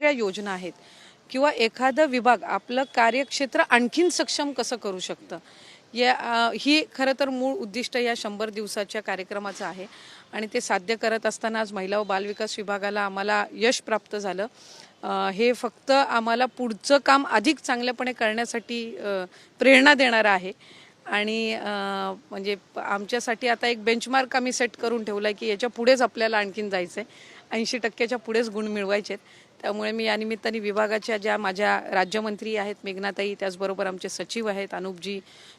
वेगवेगळ्या योजना आहेत. किंवा एखादं विभाग आपलं कार्यक्षेत्र आणखीन सक्षम कसं करू शकतं? या ही खरं तर मूळ उद्दिष्ट या शंभर दिवसाच्या कार्यक्रमाचं आहे. आणि ते साध्य करत असताना आज महिला व बालविकास विभागाला आम्हाला यश प्राप्त झालं. हे फक्त आम्हाला पुढचं काम अधिक चांगल्यापणे करण्यासाठी प्रेरणा देणारं आहे. आणि म्हणजे आमच्यासाठी आता एक बेंचमार्क आम्ही सेट करून ठेवला आहे की याच्या पुढेच आपल्याला आणखीन जायचं आहे ऐंशी टक्क्याच्या पुढेच गुण मिळवायचे आहेत त्यामुळे मी या निमित्ताने विभागाच्या ज्या माझ्या राज्यमंत्री आहेत मेघनाताई त्याचबरोबर आमचे सचिव आहेत अनुपजी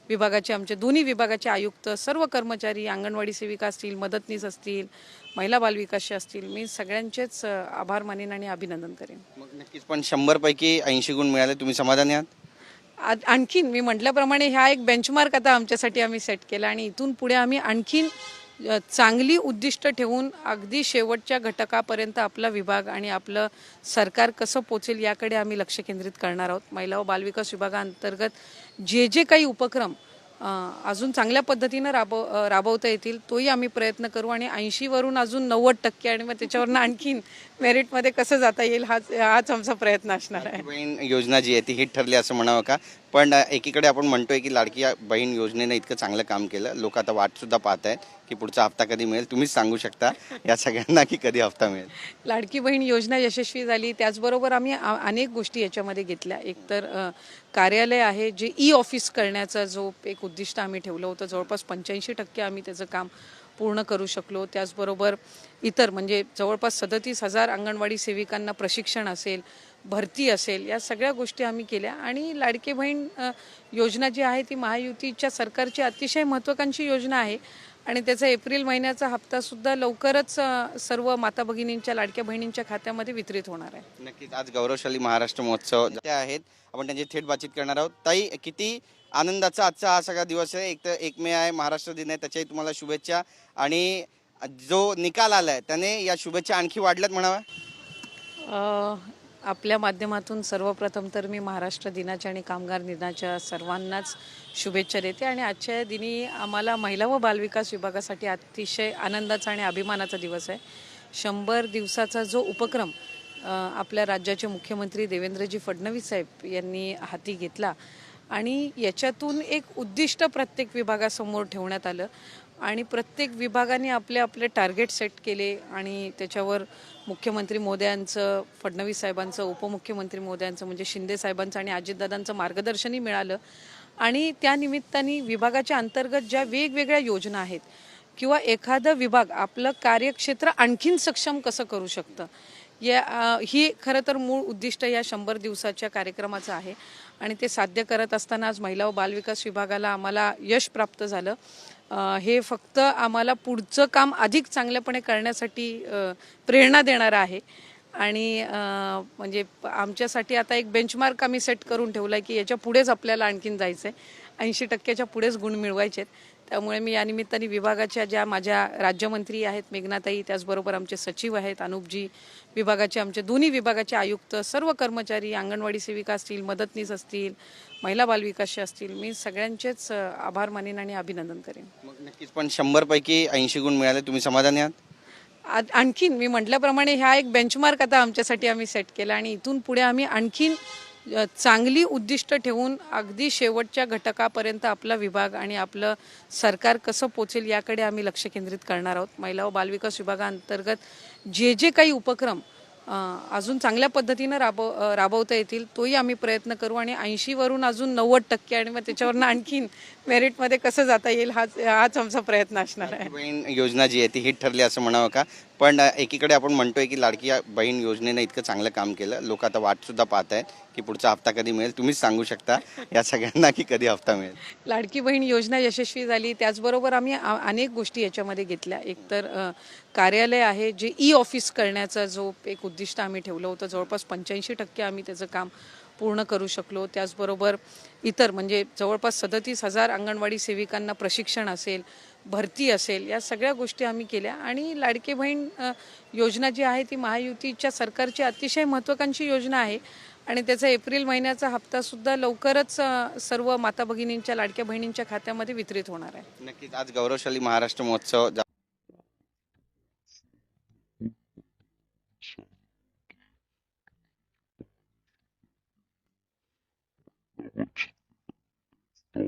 विभागाचे आमचे दोन्ही विभागाचे आयुक्त सर्व कर्मचारी अंगणवाडी सेविका असतील मदतनीस असतील महिला बालविकासचे असतील मी सगळ्यांचेच आभार मानेन आणि अभिनंदन करेन. मग नक्कीच पण शंभर पैकी ऐंशी गुण मिळाले तुम्ही समाधानी आहात? आणखीन मी म्हटल्याप्रमाणे हा एक बेंचमार्क आता आमच्यासाठी आम्ही सेट केला आणि इथून पुढे आम्ही आणखीन चांगली उद्दिष्ट ठेवून अगदी शेवटच्या घटकापर्यंत आपला विभाग आणि आपलं सरकार कसं पोचेल याकडे आम्ही लक्ष केंद्रित करणार आहोत. महिला व बालविकास विभागाअंतर्गत जे जे काही उपक्रम अजून चांगल्या पद्धतीनं राबव राबवता येतील तोही आम्ही प्रयत्न करू आणि ऐंशीवरून अजून नव्वद टक्के आणि मग त्याच्यावरनं आणखीन मेरिटमध्ये कसं जाता येईल हाच हाच आमचा प्रयत्न असणार आहे. बहीण योजना जी आहे ती हिट ठरली असं म्हणावं का? पण एकीकडे आपण म्हणतोय की लाडकी बहीण योजनेनं इतकं चांगलं काम केलं. लोक आता वाटसुद्धा पाहत आहेत की पुढचा हप्ता कधी मिळेल तुम्हीच सांगू शकता. या सगळ्यांना की कधी हप्ता मिळेल. लाडकी बहीण योजना यशस्वी झाली. त्याचबरोबर आम्ही आ- अनेक गोष्टी याच्यामध्ये घेतल्या. एकतर कार्यालय आहे जे ई ऑफिस करण्याचा जो एक उद्दिष्ट आम्ही ठेवलं होतं. जवळपास पंच्याऐंशी टक्के आम्ही त्याचं काम पूर्ण करू शकलो. त्याचबरोबर इतर म्हणजे जवळपास सदतीस हजार अंगणवाडी सेविकांना प्रशिक्षण असेल भरती असेल या सगळ्या गोष्टी आम्ही केल्या. आणि लाडकी बहीण योजना जी आहे ती महायुतीच्या सरकारची अतिशय महत्त्वाकांक्षी योजना आहे. आणि त्याचा एप्रिल महिन्याचा हप्ता सुद्धा लवकरच सर्व माता भगिनींच्या लाडक्या बहिणींच्या खात्यामध्ये वितरित होणार आहे. नक्कीच आज गौरवशाली महाराष्ट्र महोत्सव आहेत आपण त्यांची थेट बातचीत करणार आहोत. ताई किती आनंदाचा आजचा हा सगळा दिवस आहे. एक तर एक मे आहे महाराष्ट्र दिन आहे त्याच्याही तुम्हाला शुभेच्छा. आणि जो निकाल आलाय त्याने या शुभेच्छा आणखी वाढल्यात म्हणाव्या अ, आपल्या माध्यमातून सर्वप्रथम तर मी महाराष्ट्र दिनाच्या आणि कामगार दिनाच्या सर्वांनाच शुभेच्छा देते. आणि आजच्या या दिनी आम्हाला महिला व बालविकास विभागासाठी अतिशय आनंदाचा आणि अभिमानाचा दिवस आहे. शंभर दिवसाचा जो उपक्रम आपल्या राज्याचे मुख्यमंत्री देवेंद्रजी फडणवीस साहेब यांनी हाती घेतला आणि याच्यातून एक उद्दिष्ट प्रत्येक विभागासमोर ठेवण्यात आलं. आणि प्रत्येक विभागाने आपले आपले टार्गेट सेट केले आणि त्याच्यावर मुख्यमंत्री मोदयांचं फडणवीस साहेबांचं उपमुख्यमंत्री मोदयांचं म्हणजे शिंदे साहेबांचं आणि अजितदादांचं मार्गदर्शनही मिळालं. आणि त्या निमित्ताने विभागाच्या अंतर्गत ज्या वेगवेगळ्या योजना आहेत किंवा एखादं विभाग आपलं कार्यक्षेत्र आणखीन सक्षम कसं करू शकतं या ही खरं तर मूळ उद्दिष्ट या शंभर दिवसाच्या कार्यक्रमाचं आहे. आणि ते साध्य करत असताना आज महिला व बालविकास विभागाला आम्हाला यश प्राप्त झालं. हे फक्त आम्हाला पुढचं काम अधिक चांगल्यापणे करण्यासाठी प्रेरणा देणारं आहे. आणि म्हणजे आमच्यासाठी आता एक बेंचमार्क आम्ही सेट करून ठेवला आहे की याच्या पुढेच आपल्याला आणखीन जायचं आहे ऐंशी टक्क्याच्या पुढेच गुण मिळवायचे आहेत त्यामुळे मी या निमित्ताने विभागाच्या ज्या माझ्या राज्यमंत्री आहेत मेघनाताई त्याचबरोबर आमचे सचिव आहेत अनुपजी विभागाचे आमचे दोन्ही विभागाचे आयुक्त सर्व कर्मचारी अंगणवाडी सेविका असतील मदतनीस असतील महिला बालविकासचे असतील मी सगळ्यांचेच आभार मानेन आणि अभिनंदन करेन. मग नक्कीच पण शंभर पैकी ऐंशी गुण मिळाले तुम्ही समाधानी आहात? आणखीन मी म्हटल्याप्रमाणे हा एक बेंचमार्क आता आमच्यासाठी आम्ही सेट केला आणि इथून पुढे आम्ही आणखीन चांगली उद्दिष्ट ठेवून अगदी शेवटच्या घटकापर्यंत आपला विभाग आणि आपलं सरकार कसं पोचेल याकडे आम्ही लक्ष केंद्रित करणार आहोत. महिला व बालविकास विभागाअंतर्गत जे जे काही उपक्रम अजून चांगल्या पद्धतीनं राबव राबवता येतील तोही आम्ही प्रयत्न करू आणि ऐंशीवरून अजून नव्वद टक्के आणि मग त्याच्यावरनं आणखीन मेरिटमध्ये कसं जाता येईल हाच हाच आमचा प्रयत्न असणार आहे. योजना जी आहे ती हिट ठरली असं म्हणावं का? पण एकीकडे आपण म्हणतोय की लाडकी बहीण योजनेनं इतकं चांगलं काम केलं. लोक आता वाट सुद्धा पाहत आहेत की पुढचा हप्ता कधी मिळेल? तुम्हीच सांगू शकता. या सगळ्यांना की कधी हप्ता मिळेल? लाडकी बहीण योजना यशस्वी झाली. त्याचबरोबर आम्ही आ- अनेक गोष्टी याच्यामध्ये घेतल्या. एकतर कार्यालय आहे जे ई ऑफिस करण्याचा जो एक उद्दिष्ट आम्ही ठेवलं होतं. जवळपास पंच्याऐंशी टक्के आम्ही त्याचं काम पूर्ण करू शकलो. त्याचबरोबर इतर म्हणजे जवळपास सदतीस हजार अंगणवाडी सेविकांना प्रशिक्षण असेल भरती असेल या सगळ्या गोष्टी आम्ही केल्या. आणि लाडके बहीण योजना जी आहे ती महायुतीच्या सरकारची अतिशय महत्त्वाकांक्षी योजना आहे. आणि त्याचा एप्रिल महिन्याचा हप्तासुद्धा लवकरच सर्व माता भगिनींच्या लाडक्या बहिणींच्या खात्यामध्ये वितरित होणार आहे. नक्कीच. आज गौरवशाली महाराष्ट्र महोत्सव जा- त्यांची पाहणी सुद्धा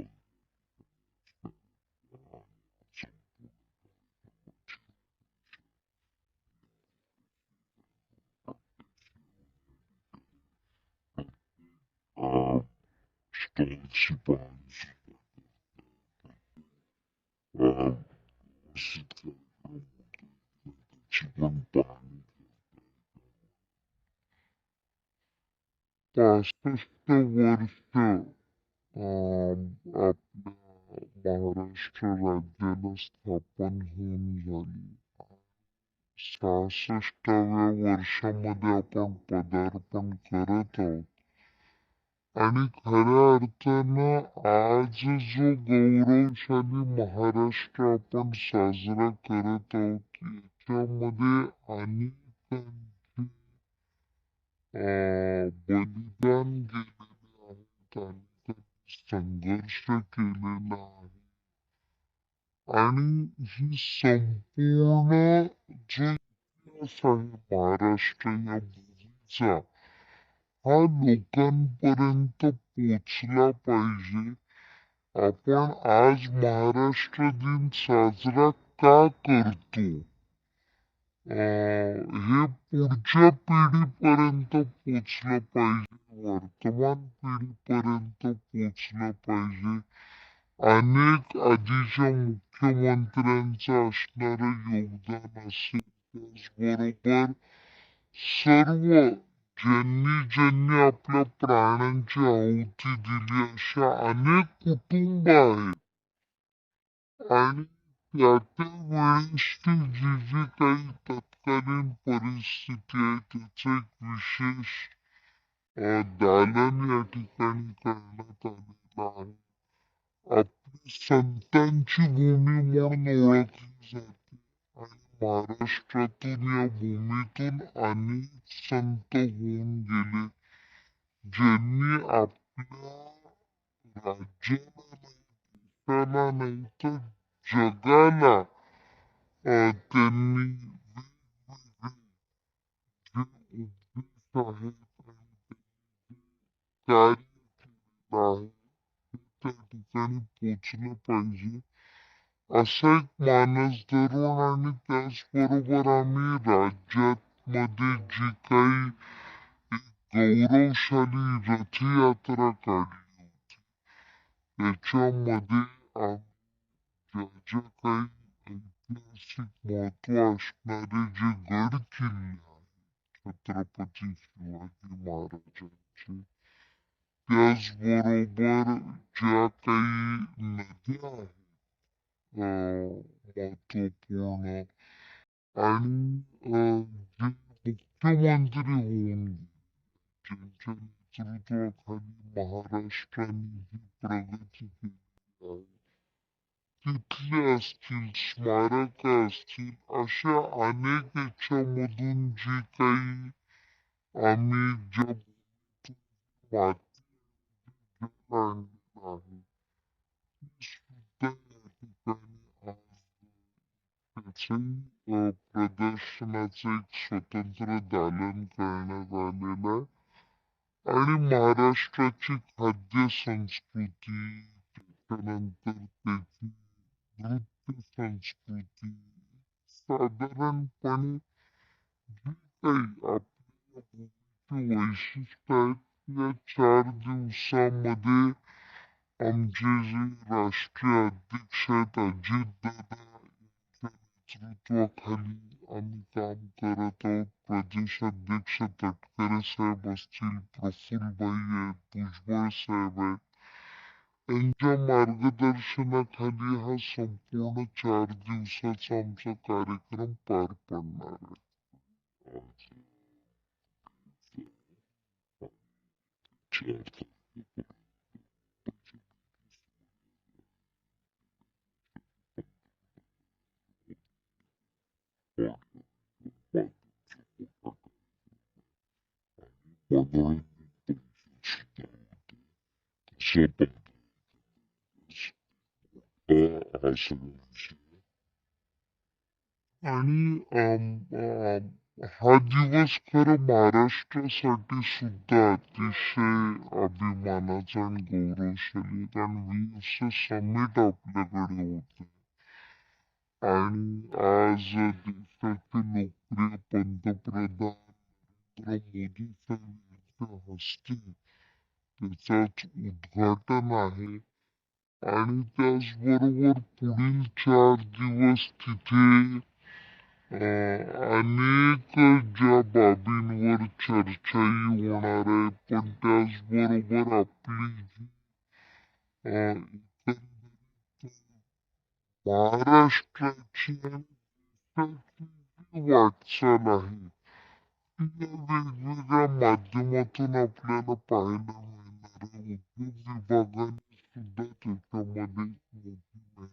करतात. व्यवस्थित कार्यक्रम होतोय त्याची पण पाहणी पासष्ट वर्ष अं, आपल्या महाराष्ट्र राज्याला स्थापन होऊन झाली सहासष्टाव्या वर्षामध्ये आपण पदार्पण करत आहोत आणि खऱ्या अर्थानं आज जो गौरवशाली महाराष्ट्र आपण साजरा करत आहोत याच्यामध्ये अनेकांचे अं, बलिदान गेलेले आहेत अनेकांनी संघर्ष केलेला आहे आणि ही संपूर्ण जो इतिहास आहे महाराष्ट्र या भूमीचा हा लोकांपर्यंत पोचला पाहिजे. आपण आज महाराष्ट्र दिन साजरा का करतो? हे पुढच्या पिढीपर्यंत पोचलं पाहिजे. वर्तमान पिढीपर्यंत पोचलं पाहिजे. अनेक आधीच्या मुख्यमंत्र्यांचं असणारं योगदान असेल. त्याचबरोबर सर्व ज्यांनी ज्यांनी आपल्या प्राणांची आहुती दिली अशा अनेक कुटुंब आहेत आणि त्या त्या वेळेसची जी जी काही तत्कालीन परिस्थिती आहे त्याचं एक विशेष अं, दालन या ठिकाणी करण्यात आलेलं आहे आपली संतांची भूमी म्हणून ओळखली जाते आणि महाराष्ट्रातून या भूमीतून अनेक संत होऊन गेले ज्यांनी आपल्या राज्याला नाही देशाला नाही तर जगाला अं, त्यांनी वेगवेगळे जे उपदेश आहेत कार्य केलेलं आहे ते त्या ठिकाणी पोचलं पाहिजे. असा एक मानस धरून आणि त्याचबरोबर आम्ही राज्यात मध्ये जी काही एक गौरवशाली रथयात्रा काढली होती त्याच्यामध्ये आम्ही ज्या ज्या काही ऐतिहासिक महत्त्व असणारे जे गड किल्ले आहेत छत्रपती शिवाजी महाराजांचे त्याचबरोबर ज्या काही नद्या आहेत अं, महत्त्वपूर्ण आणि अं, जे मुख्यमंत्री होऊन गेले, ज्यांच्या नेतृत्वाखाली महाराष्ट्राने ही प्रगती केली आहे तिथले असतील स्मारक असतील अशा अनेक याच्यामधून जी काही आम्ही ज्या भूमीतून माती जल आणलेलं आहे ती सुद्धा या ठिकाणी आज त्याचंही अं, प्रदर्शनाचं एक स्वतंत्र दालन करण्यात आलेलं आहे आणि महाराष्ट्राची खाद्य संस्कृती त्याच्यानंतर त्याची नृत्य संस्कृती साधारणपणे जी काही आपल्या भूमीची वैशिष्ट्य आहेत या चार दिवसामध्ये आमचे जे राष्ट्रीय अध्यक्ष आहेत अजितदादा यांच्या नेतृत्वाखाली आम्ही काम करत आहोत प्रदेश तटकरे साहेब असतील प्रफुल्लबाई आहेत भुजबळ साहेब आहेत. यांच्या मार्गदर्शनाखाली हा संपूर्ण चार दिवसाचा आमचा कार्यक्रम पार पडणार आहे आज चार तारखेपर्यंत मनोरंजन परिषद सुद्धा होते कसं पण आणि हा दिवस खरं महाराष्ट्रासाठी सुद्धा अतिशय अभिमानाचा आणि गौरवशाली कारण वीस समिट आपल्याकडे होते आणि आज देशाचे लोकप्रिय पंतप्रधान नरेंद्र मोदी साहेब हस्ते त्याचाच उद्घाटन आहे. आणि त्याचबरोबर पुढील चार दिवस तिथे अनेक ज्या बाबींवर चर्चाही होणार आहे. पण त्याचबरोबर आपली जी महाराष्ट्राची वाटचाल आहे. ती या वेगवेगळ्या माध्यमातून आपल्याला पाहायला मिळणार आहे उद्योग विभागाने सुद्धा त्याच्यामध्ये मोठी मेहनत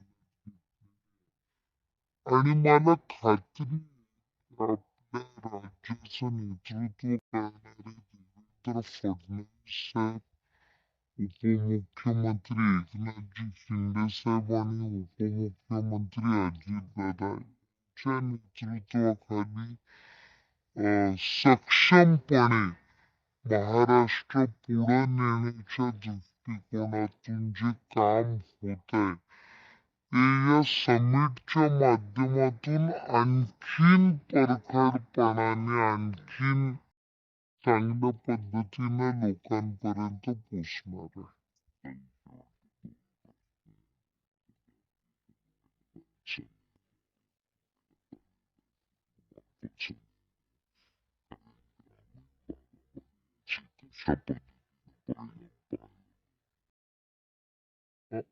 आणि मला खात्री आहे की आपल्या राज्याचं नेतृत्व करणारे देवेंद्र फडणवीस साहेब उपमुख्यमंत्री एकनाथजी शिंदे साहेब आणि उपमुख्यमंत्री अजितदादा यांच्या नेतृत्वाखाली अं, सक्षमपणे महाराष्ट्र पुढे नेण्याच्या दृष्टिकोनातून जे काम होत आहे ते या समिटच्या माध्यमातून आणखीन परखडपणाने आणखीन चांगल्या पद्धतीने लोकांपर्यंत पोचणार आहे.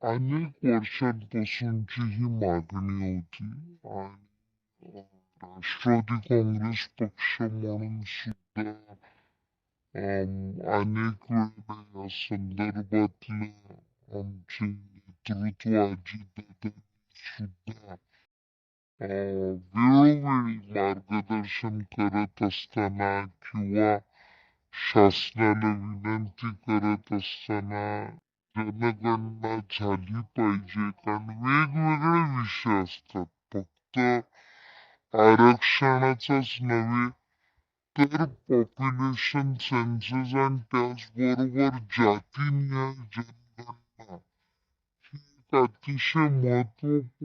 अनेक वर्षांपासूनची ही मागणी होती आणि अं, राष्ट्रवादी काँग्रेस पक्ष म्हणून सुद्धा अं, अनेक वेळा या संदर्भातलं आमचे नेतृत्व अजितदादांनी सुद्धा अं, वेळोवेळी मार्गदर्शन करत असताना किंवा शासनाला विनंती करत असताना जनगणना झाली पाहिजे. कारण वेगवेगळे विषय असतात. फक्त आरक्षणाचाच नव्हे तर पॉप्युलेशन सेन्सस आणि त्याचबरोबर जातीनिहाय जनगणना ही एक अतिशय महत्त्वपूर्ण